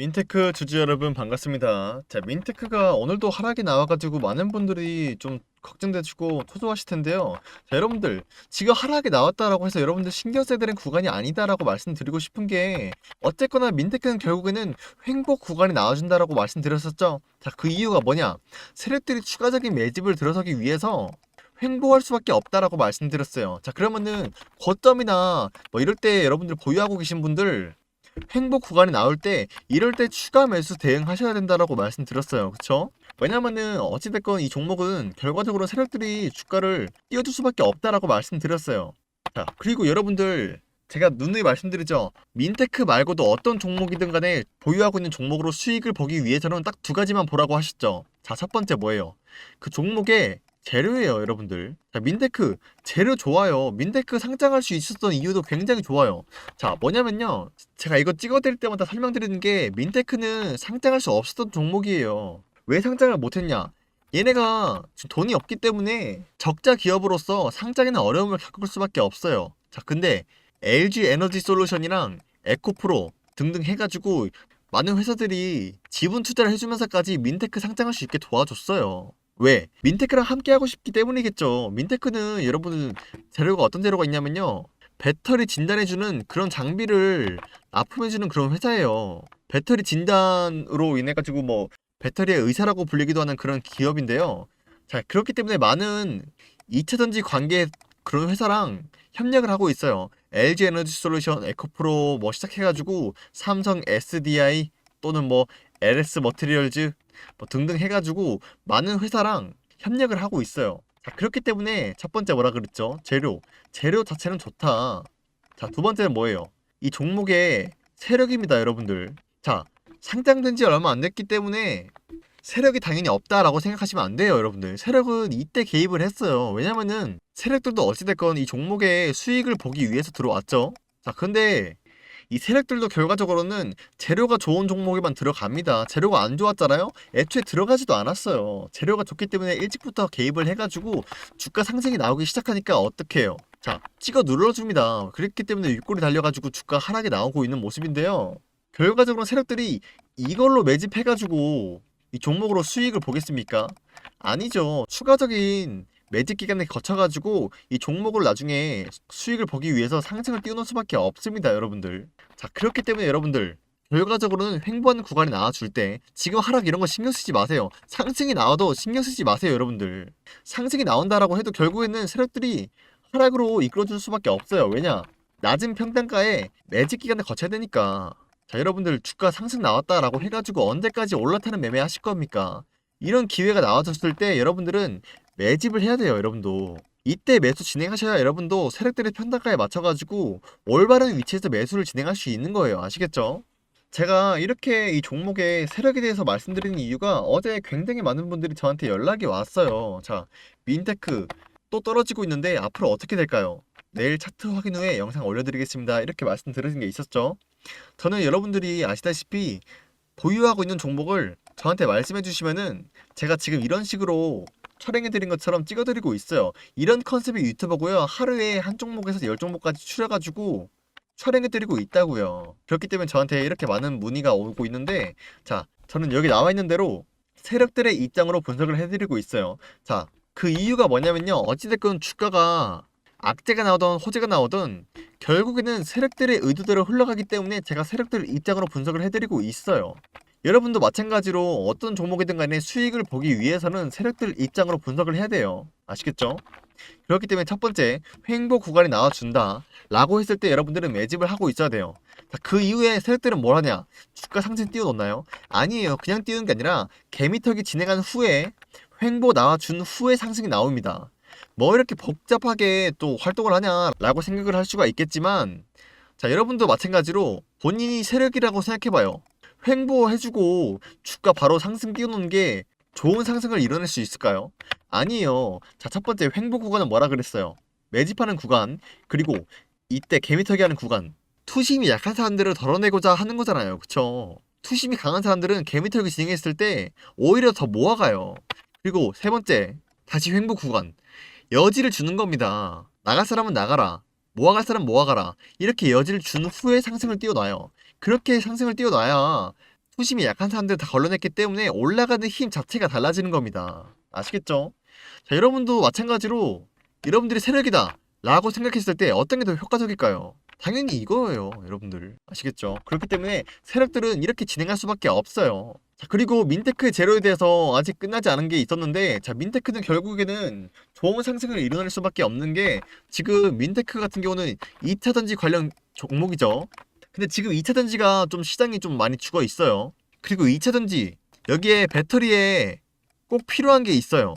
민테크 주주 여러분 반갑습니다. 자, 민테크가 오늘도 하락이 나와가지고 많은 분들이 좀 걱정되시고 초조하실 텐데요. 자, 여러분들 지금 하락이 나왔다라고 해서 여러분들 신경 써야 되는 구간이 아니다라고 말씀드리고 싶은 게 어쨌거나 민테크는 결국에는 횡복 구간이 나와준다라고 말씀드렸었죠. 자, 그 이유가 뭐냐? 세력들이 추가적인 매집을 들어서기 위해서 횡보할 수밖에 없다라고 말씀드렸어요. 자, 그러면은 고점이나 뭐 이럴 때 여러분들 보유하고 계신 분들 횡보 구간이 나올 때 이럴 때 추가 매수 대응하셔야 된다라고 말씀드렸어요. 그쵸? 왜냐면은 어찌됐건 이 종목은 결과적으로 세력들이 주가를 띄워줄 수밖에 없다라고 말씀드렸어요. 자, 그리고 여러분들 제가 누누이 말씀드리죠. 민테크 말고도 어떤 종목이든 간에 보유하고 있는 종목으로 수익을 보기 위해서는 딱 두 가지만 보라고 하셨죠. 자, 첫 번째 뭐예요? 그 종목의 재료예요, 여러분들. 자, 민테크 재료 좋아요. 민테크 상장할 수 있었던 이유도 굉장히 좋아요. 자, 뭐냐면요. 제가 이거 찍어드릴 때마다 설명드리는 게 민테크는 상장할 수 없었던 종목이에요. 왜 상장을 못했냐? 얘네가 돈이 없기 때문에 적자 기업으로서 상장에는 어려움을 겪을 수밖에 없어요. 자, 근데 LG 에너지 솔루션이랑 에코프로 등등 해가지고 많은 회사들이 지분 투자를 해주면서까지 민테크 상장할 수 있게 도와줬어요. 왜? 민테크랑 함께 하고 싶기 때문이겠죠. 민테크는 여러분 재료가 어떤 재료가 있냐면요. 배터리 진단해주는 그런 장비를 납품해주는 그런 회사예요. 배터리 진단으로 인해가지고 뭐 배터리의 의사라고 불리기도 하는 그런 기업인데요. 자, 그렇기 때문에 많은 2차 전지 관계 그런 회사랑 협력을 하고 있어요. LG 에너지 솔루션, 에코프로 뭐 시작해가지고 삼성 SDI 또는 뭐 LS 머티리얼즈 뭐 등등 해가지고 많은 회사랑 협력을 하고 있어요. 자, 그렇기 때문에 첫 번째 뭐라 그랬죠? 재료. 재료 자체는 좋다. 자, 두 번째는 뭐예요? 이 종목의 세력입니다, 여러분들. 자, 상장된 지 얼마 안 됐기 때문에 세력이 당연히 없다라고 생각하시면 안 돼요, 여러분들. 세력은 이때 개입을 했어요. 왜냐면은 세력들도 어찌됐건 이 종목의 수익을 보기 위해서 들어왔죠. 자, 근데 이 세력들도 결과적으로는 재료가 좋은 종목에만 들어갑니다. 재료가 안 좋았잖아요? 애초에 들어가지도 않았어요. 재료가 좋기 때문에 일찍부터 개입을 해가지고 주가 상승이 나오기 시작하니까 어떻게 해요? 자, 찍어 눌러줍니다. 그랬기 때문에 윗골이 달려가지고 주가 하락이 나오고 있는 모습인데요. 결과적으로 세력들이 이걸로 매집해가지고 이 종목으로 수익을 보겠습니까? 아니죠. 추가적인 매집 기간을 거쳐가지고 이 종목을 나중에 수익을 보기 위해서 상승을 띄워놓을 수밖에 없습니다, 여러분들. 자, 그렇기 때문에 여러분들 결과적으로는 횡보하는 구간이 나와줄 때 지금 하락 이런 거 신경 쓰지 마세요. 상승이 나와도 신경 쓰지 마세요, 여러분들. 상승이 나온다라고 해도 결국에는 세력들이 하락으로 이끌어줄 수밖에 없어요. 왜냐? 낮은 평단가에 매집 기간을 거쳐야 되니까. 자, 여러분들 주가 상승 나왔다라고 해가지고 언제까지 올라타는 매매 하실 겁니까? 이런 기회가 나와줬을 때 여러분들은 매집을 해야 돼요, 여러분도. 이때 매수 진행하셔야 여러분도 세력들의 평단가에 맞춰가지고 올바른 위치에서 매수를 진행할 수 있는 거예요. 아시겠죠? 제가 이렇게 이 종목의 세력에 대해서 말씀드리는 이유가 어제 굉장히 많은 분들이 저한테 연락이 왔어요. 자, 민테크 또 떨어지고 있는데 앞으로 어떻게 될까요? 내일 차트 확인 후에 영상 올려드리겠습니다. 이렇게 말씀드린 게 있었죠. 저는 여러분들이 아시다시피 보유하고 있는 종목을 저한테 말씀해 주시면은 제가 지금 이런 식으로 촬영해드린 것처럼 찍어드리고 있어요. 이런 컨셉의 유튜버고요. 하루에 한 종목에서 열 종목까지 추려가지고 촬영해드리고 있다고요. 그렇기 때문에 저한테 이렇게 많은 문의가 오고 있는데 자, 저는 여기 나와 있는 대로 세력들의 입장으로 분석을 해드리고 있어요. 자, 그 이유가 뭐냐면요. 어찌됐건 주가가 악재가 나오던 호재가 나오던 결국에는 세력들의 의도대로 흘러가기 때문에 제가 세력들 입장으로 분석을 해드리고 있어요. 여러분도 마찬가지로 어떤 종목이든 간에 수익을 보기 위해서는 세력들 입장으로 분석을 해야 돼요. 아시겠죠? 그렇기 때문에 첫 번째, 횡보 구간이 나와준다. 라고 했을 때 여러분들은 매집을 하고 있어야 돼요. 자, 그 이후에 세력들은 뭘 하냐? 주가 상승 띄워놓나요? 아니에요. 그냥 띄우는 게 아니라 개미턱이 진행한 후에 횡보 나와준 후에 상승이 나옵니다. 뭐 이렇게 복잡하게 또 활동을 하냐라고 생각을 할 수가 있겠지만 자 여러분도 마찬가지로 본인이 세력이라고 생각해봐요 횡보해주고 주가 바로 상승 띄워놓는 게 좋은 상승을 이뤄낼 수 있을까요? 아니에요 자 첫 번째 횡보 구간은 뭐라 그랬어요 매집하는 구간 그리고 이때 개미터기 하는 구간 투심이 약한 사람들을 덜어내고자 하는 거잖아요 그쵸 투심이 강한 사람들은 개미털기 진행했을 때 오히려 더 모아가요 그리고 세 번째 다시 횡보 구간 여지를 주는 겁니다. 나갈 사람은 나가라. 모아갈 사람 모아가라. 이렇게 여지를 준 후에 상승을 띄워놔요. 그렇게 상승을 띄워놔야 수심이 약한 사람들 다 걸러냈기 때문에 올라가는 힘 자체가 달라지는 겁니다. 아시겠죠? 자, 여러분도 마찬가지로 여러분들이 세력이다 라고 생각했을 때 어떤 게 더 효과적일까요? 당연히 이거예요, 여러분들. 아시겠죠? 그렇기 때문에 세력들은 이렇게 진행할 수밖에 없어요. 자, 그리고 민테크 제로에 대해서 아직 끝나지 않은 게 있었는데, 자, 민테크는 결국에는 좋은 상승을 이뤄낼 수밖에 없는 게, 지금 민테크 같은 경우는 2차 전지 관련 종목이죠. 근데 지금 2차 전지가 좀 시장이 좀 많이 죽어 있어요. 그리고 2차 전지, 여기에 배터리에 꼭 필요한 게 있어요.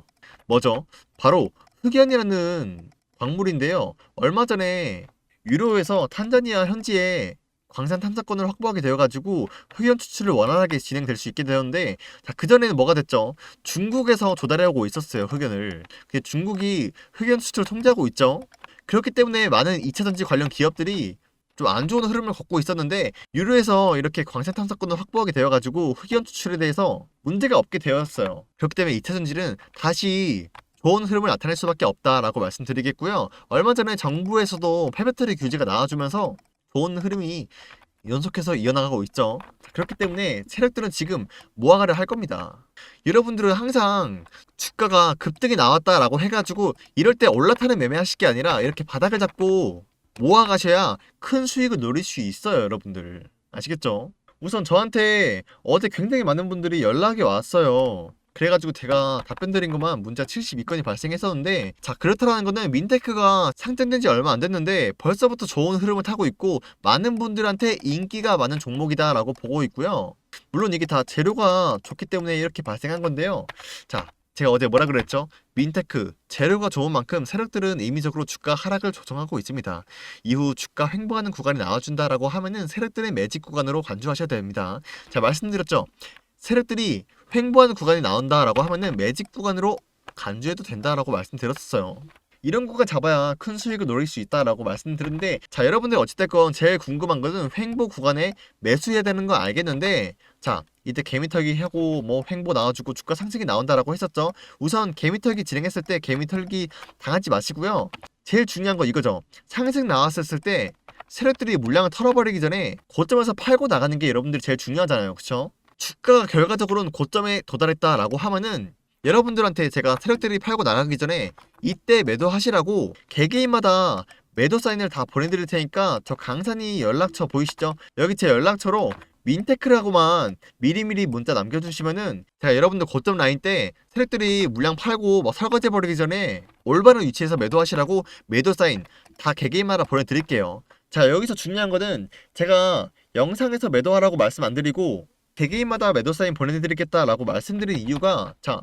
뭐죠? 바로 흑연이라는 광물인데요. 얼마 전에 유로에서 탄자니아 현지에 광산 탐사권을 확보하게 되어가지고 흑연 추출을 원활하게 진행될 수 있게 되었는데 자 그전에는 뭐가 됐죠? 중국에서 조달해오고 있었어요 흑연을 근데 중국이 흑연 수출을 통제하고 있죠 그렇기 때문에 많은 2차전지 관련 기업들이 좀 안 좋은 흐름을 걷고 있었는데 유로에서 이렇게 광산 탐사권을 확보하게 되어가지고 흑연 추출에 대해서 문제가 없게 되었어요 그렇기 때문에 2차 전지는 다시 좋은 흐름을 나타낼 수밖에 없다라고 말씀드리겠고요. 얼마 전에 정부에서도 폐배터리 규제가 나와주면서 좋은 흐름이 연속해서 이어나가고 있죠. 그렇기 때문에 세력들은 지금 모아가려 할 겁니다. 여러분들은 항상 주가가 급등이 나왔다라고 해가지고 이럴 때 올라타는 매매하실 게 아니라 이렇게 바닥을 잡고 모아가셔야 큰 수익을 노릴 수 있어요, 여러분들. 아시겠죠? 우선 저한테 어제 굉장히 많은 분들이 연락이 왔어요. 그래가지고 제가 답변 드린 것만 문자 72건이 발생했었는데 자 그렇다라는 거는 민테크가 상장된 지 얼마 안 됐는데 벌써부터 좋은 흐름을 타고 있고 많은 분들한테 인기가 많은 종목이다 라고 보고 있고요 물론 이게 다 재료가 좋기 때문에 이렇게 발생한 건데요 자 제가 어제 뭐라 그랬죠? 민테크 재료가 좋은 만큼 세력들은 임의적으로 주가 하락을 조정하고 있습니다. 이후 주가 횡보하는 구간이 나와준다라고 하면은 세력들의 매직 구간으로 간주하셔야 됩니다. 자 말씀드렸죠? 세력들이 횡보하는 구간이 나온다라고 하면은 매직 구간으로 간주해도 된다라고 말씀드렸었어요. 이런 구간 잡아야 큰 수익을 노릴 수 있다라고 말씀드렸는데 자 여러분들 어찌됐건 제일 궁금한 거는 횡보 구간에 매수해야 되는 거 알겠는데 자 이때 개미털기 하고 뭐 횡보 나와주고 주가 상승이 나온다라고 했었죠 우선 개미털기 진행했을 때 개미털기 당하지 마시고요 제일 중요한 거 이거죠 상승 나왔을 때 세력들이 물량을 털어버리기 전에 고점에서 팔고 나가는 게 여러분들이 제일 중요하잖아요 그쵸? 주가가 결과적으로는 고점에 도달했다라고 하면은 여러분들한테 제가 세력들이 팔고 나가기 전에 이때 매도하시라고 개개인마다 매도 사인을 다 보내드릴 테니까 저 강산이 연락처 보이시죠? 여기 제 연락처로 민테크라고만 미리미리 문자 남겨주시면은 제가 여러분들 고점 라인 때 세력들이 물량 팔고 뭐 설거지 버리기 전에 올바른 위치에서 매도하시라고 매도 사인 다 개개인마다 보내드릴게요. 자 여기서 중요한 거는 제가 영상에서 매도하라고 말씀 안 드리고 개개인마다 매도 사인 보내드리겠다라고 말씀드린 이유가 자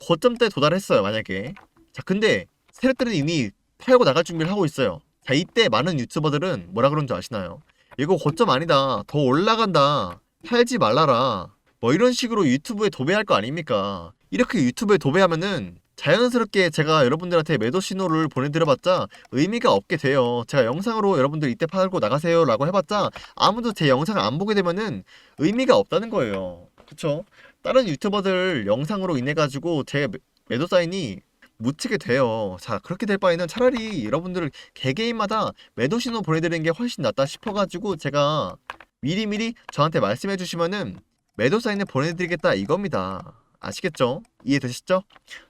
고점대 도달했어요 만약에. 자 근데 세력들은 이미 팔고 나갈 준비를 하고 있어요. 자 이때 많은 유튜버들은 뭐라 그런 줄 아시나요 이거 고점 아니다 더 올라간다 팔지 말라라 뭐 이런 식으로 유튜브에 도배할 거 아닙니까 이렇게 유튜브에 도배하면은 자연스럽게 제가 여러분들한테 매도 신호를 보내드려봤자 의미가 없게 돼요. 제가 영상으로 여러분들 이때 팔고 나가세요 라고 해봤자 아무도 제 영상을 안 보게 되면은 의미가 없다는 거예요. 그쵸? 다른 유튜버들 영상으로 인해가지고 제 매- 매도 사인이 묻히게 돼요. 자, 그렇게 될 바에는 차라리 여러분들 개개인마다 매도 신호 보내드리는 게 훨씬 낫다 싶어가지고 제가 미리미리 저한테 말씀해 주시면은 매도 사인을 보내드리겠다 이겁니다. 아시겠죠? 이해되셨죠?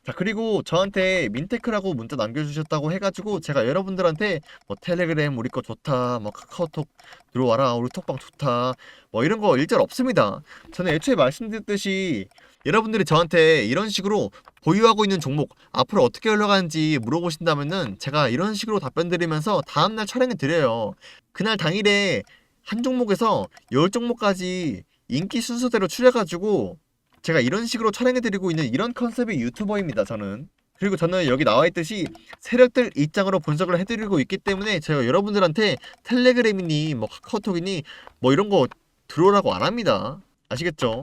자 그리고 저한테 민테크라고 문자 남겨주셨다고 해가지고 제가 여러분들한테 뭐 텔레그램 우리 거 좋다 뭐 카카오톡 들어와라 우리 톡방 좋다 뭐 이런 거 일절 없습니다 저는 애초에 말씀드렸듯이 여러분들이 저한테 이런 식으로 보유하고 있는 종목 앞으로 어떻게 흘러가는지 물어보신다면은 제가 이런 식으로 답변 드리면서 다음날 촬영해 드려요 그날 당일에 한 종목에서 열 종목까지 인기 순서대로 추려가지고 제가 이런 식으로 촬영해 드리고 있는 이런 컨셉의 유튜버입니다, 저는. 그리고 저는 여기 나와 있듯이 세력들 입장으로 분석을 해드리고 있기 때문에 제가 여러분들한테 텔레그램이니 뭐 카카오톡이니 뭐 이런 거 들어오라고 안 합니다. 아시겠죠?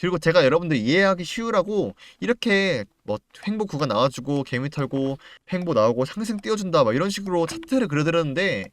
그리고 제가 여러분들 이해하기 쉬우라고 이렇게 뭐 횡보 구가 나와주고 개미 털고 횡보 나오고 상승 띄워준다 막 이런 식으로 차트를 그려드렸는데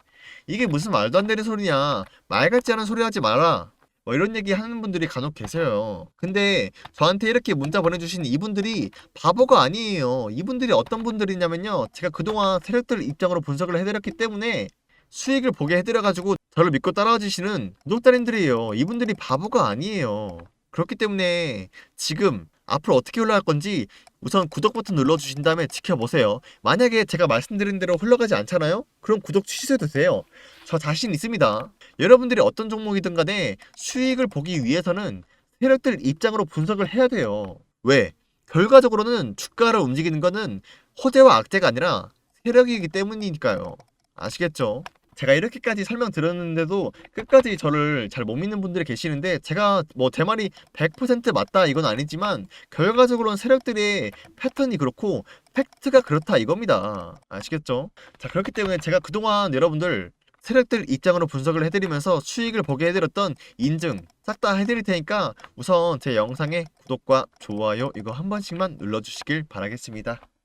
이게 무슨 말도 안 되는 소리냐 말 같지 않은 소리 하지 마라 뭐 이런 얘기 하는 분들이 간혹 계세요. 근데 저한테 이렇게 문자 보내주신 이분들이 바보가 아니에요. 이분들이 어떤 분들이냐면요. 제가 그동안 세력들 입장으로 분석을 해드렸기 때문에 수익을 보게 해드려가지고 저를 믿고 따라와 주시는 구독자님들이에요. 이분들이 바보가 아니에요. 그렇기 때문에 지금 앞으로 어떻게 흘러갈 건지 우선 구독 버튼 눌러주신 다음에 지켜보세요. 만약에 제가 말씀드린 대로 흘러가지 않잖아요? 그럼 구독 취소해도 돼요. 저 자신 있습니다. 여러분들이 어떤 종목이든 간에 수익을 보기 위해서는 세력들 입장으로 분석을 해야 돼요. 왜? 결과적으로는 주가를 움직이는 거는 호재와 악재가 아니라 세력이기 때문이니까요. 아시겠죠? 제가 이렇게까지 설명드렸는데도 끝까지 저를 잘 못 믿는 분들이 계시는데 제가 뭐 제 말이 100% 맞다 이건 아니지만 결과적으로는 세력들의 패턴이 그렇고 팩트가 그렇다 이겁니다. 아시겠죠? 자 그렇기 때문에 제가 그동안 여러분들 세력들 입장으로 분석을 해드리면서 수익을 보게 해드렸던 인증 싹 다 해드릴 테니까 우선 제 영상에 구독과 좋아요 이거 한 번씩만 눌러주시길 바라겠습니다.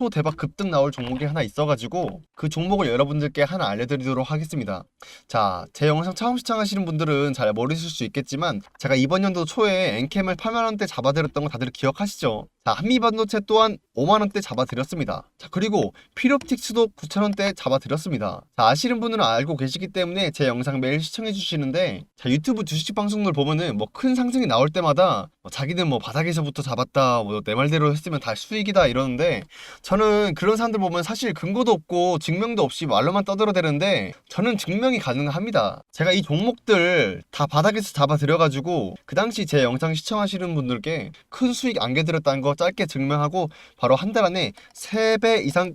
초대박 급등 나올 종목이 하나 있어가지고 그 종목을 여러분들께 하나 알려드리도록 하겠습니다. 자, 제 영상 처음 시청하시는 분들은 잘 모르실 수 있겠지만 제가 이번 연도 초에 엔캠을 8만원대 잡아드렸던 거 다들 기억하시죠? 자, 한미반도체 또한 5만원대 잡아드렸습니다. 자, 그리고 피롭틱스도 9천원대 잡아드렸습니다. 자, 아시는 분들은 알고 계시기 때문에 제 영상 매일 시청해주시는데 자, 유튜브 주식 방송들 보면은 뭐 큰 상승이 나올 때마다 뭐 자기는 뭐 바닥에서부터 잡았다, 뭐 내 말대로 했으면 다 수익이다 이러는데 저는 그런 사람들 보면 사실 근거도 없고 증명도 없이 말로만 떠들어대는데 저는 증명이 가능합니다. 제가 이 종목들 다 바닥에서 잡아들여가지고 그 당시 제 영상 시청하시는 분들께 큰 수익 안겨드렸다는 거 짧게 증명하고 바로 한 달 안에 3배 이상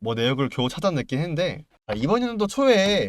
뭐 내역을 겨우 찾아냈긴 했는데 자, 이번 연도 초에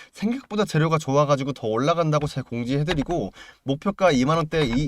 생각보다 재료가 좋아가지고 더 올라간다고 제가 공지해드리고 목표가 2만원대 이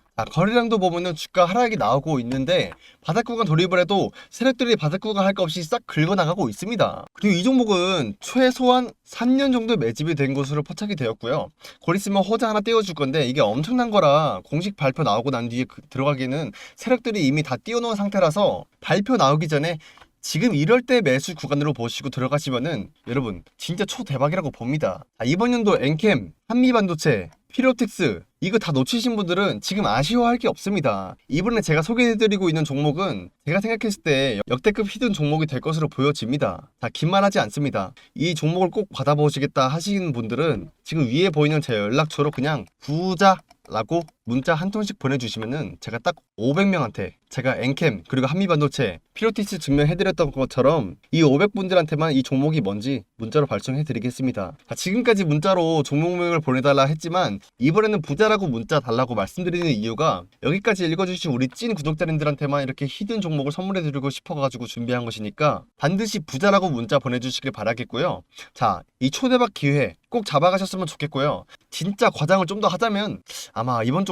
자, 거래량도 보면은 주가 하락이 나오고 있는데 바닥 구간 돌입을 해도 세력들이 바닥 구간 할거 없이 싹 긁어나가고 있습니다. 그리고 이 종목은 최소한 3년 정도 매집이 된 것으로 포착이 되었고요. 곧 있으면 호재 하나 띄워줄 건데 이게 엄청난 거라 공식 발표 나오고 난 뒤에 그- 들어가기는 세력들이 이미 다 띄워놓은 상태라서 발표 나오기 전에 지금 이럴 때 매수 구간으로 보시고 들어가시면은 여러분 진짜 초대박이라고 봅니다. 자, 이번 연도 엔캠, 한미반도체, 피로텍스 이거 다 놓치신 분들은 지금 아쉬워할 게 없습니다. 이번에 제가 소개해드리고 있는 종목은 제가 생각했을 때 역대급 히든 종목이 될 것으로 보여집니다. 자, 긴말 하지 않습니다. 이 종목을 꼭 받아보시겠다 하시는 분들은 지금 위에 보이는 제 연락처로 그냥 부자라고 문자 한 통씩 보내주시면은 제가 딱 500명한테 제가 엔캠 그리고 한미반도체 피로티스 증명해드렸던 것처럼 이 500분들한테만 이 종목이 뭔지 문자로 발송해드리겠습니다. 자, 지금까지 문자로 종목명을 보내달라 했지만 이번에는 부자라고 문자 달라고 말씀드리는 이유가 여기까지 읽어주신 우리 찐 구독자님들한테만 이렇게 히든 종목을 선물해드리고 싶어가지고 준비한 것이니까 반드시 부자라고 문자 보내주시길 바라겠고요. 자, 이 초대박 기회 꼭 잡아가셨으면 좋겠고요. 진짜 과장을 좀 더 하자면 아마 이번